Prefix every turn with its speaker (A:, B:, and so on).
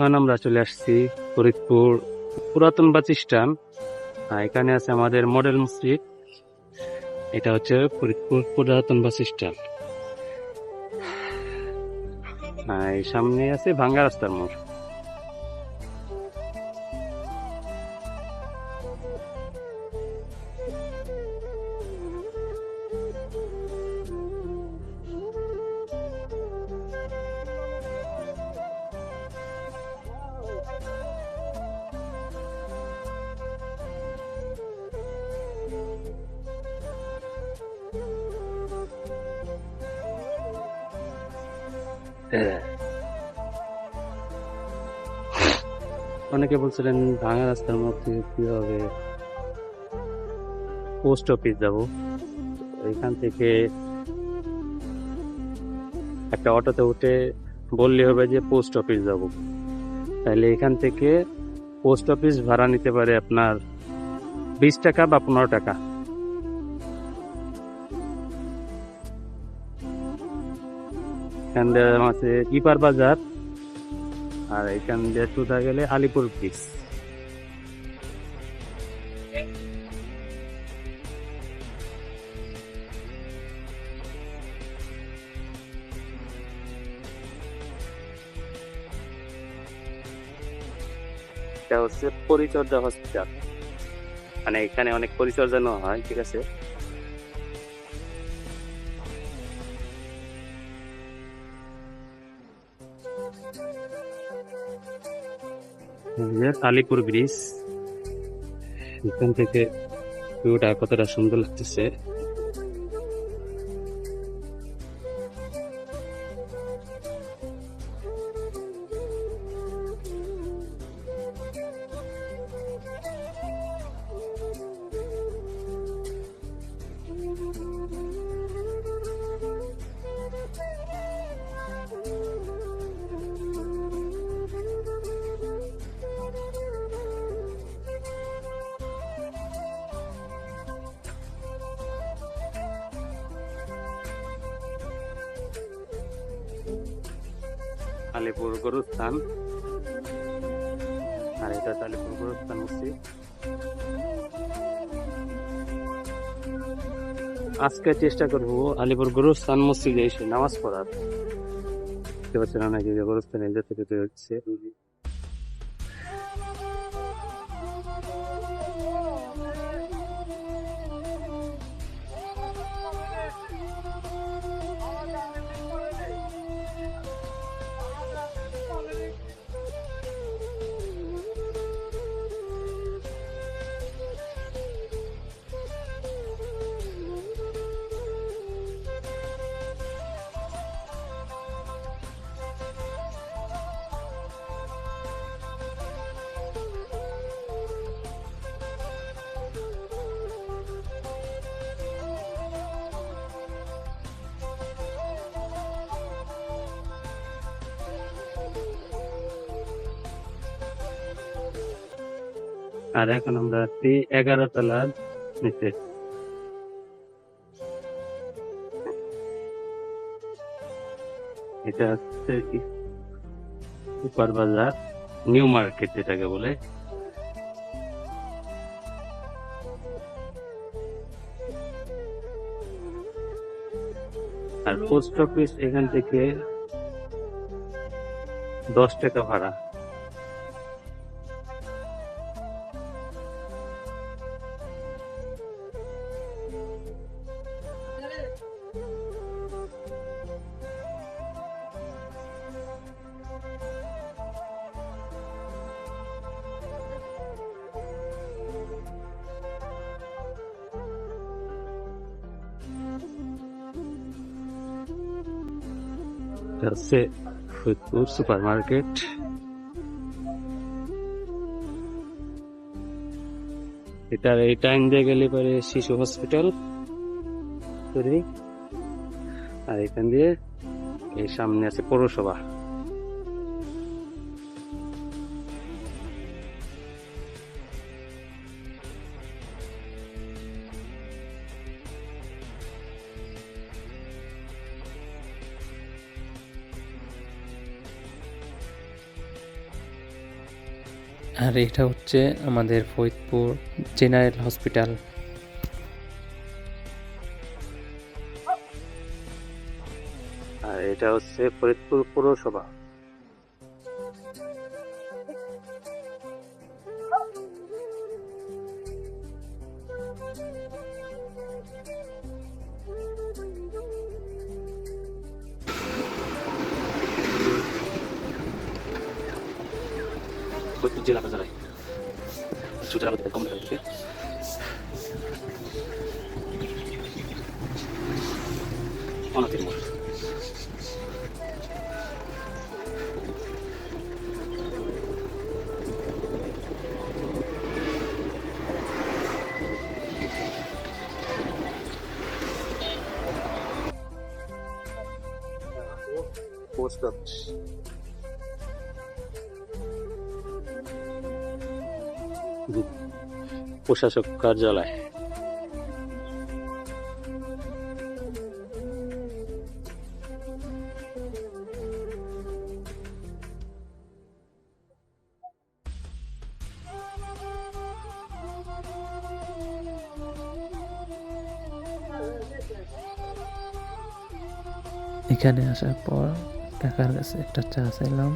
A: এখন আমরা চলে আসছি ফরিদপুর পুরাতন বাচিস্টান এখানে আছে আমাদের মডেল মসজিদ। এটা হচ্ছে ফরিদপুর পুরাতন এই সামনে আছে ভাঙ্গা রাস্তার মোড়। অনেকে বলছিলেন ভাঙা রাস্তার মধ্যে কীভাবে পোস্ট অফিস যাব। এখান থেকে একটা অটোতে উঠে বললে হবে যে পোস্ট অফিস যাব। তাহলে এখান থেকে পোস্ট অফিস ভাড়া নিতে পারে আপনার বিশ টাকা বা পনেরো টাকা। এখান দিয়ে আছে ইপার বাজার, আর এখান দিয়ে সোজা গেলে আলিপুর ব্রিজ এটা হচ্ছে পরিচর্যা হসপিটাল মানে এখানে অনেক পরিচর্যা হয়, ঠিক আছে? আলিপুর ব্রিজ এখান থেকে ভিউটা কতটা সুন্দর লাগতেছে। আলিপুর গরুস্থান। আর এটা হচ্ছে আলিপুর গরুস্থান মসজিদ। আজকে চেষ্টা করব আলিপুর গরুস্থান মসজিদে এসে নামাজ পড়ার। দেখতে পাচ্ছেন নাকি গরুস্থানে যেতে যেতে হচ্ছে। আর এখন আমরা আছি এগারো তলার নিচে। এটা হচ্ছে সুপার বাজার নিউ মার্কেট যেটাকে বলে। আর পোস্ট অফিস এখান থেকে দশ টাকা ভাড়া। এটা হচ্ছে ফরিদপুর সুপার মার্কেট এটার এই টাইম দিয়ে গেলে পরে শিশু হসপিটাল সরি আর এখান দিয়ে এই সামনে আছে পৌরসভা
B: আর এটা হচ্ছে আমাদের ফরিদপুর জেনারেল হসপিটাল।
A: আর এটা হচ্ছে ফরিদপুর পৌরসভা।
C: ফরিদপুর জেলা কার্যালয় সুচারাবাদী কম থেকে অনাথের মোড়
A: পোস্ট অফিস প্রশাসক কার্যালয়।
B: এখানে আসার পর কাকার কাছে একটা চা চাইলাম।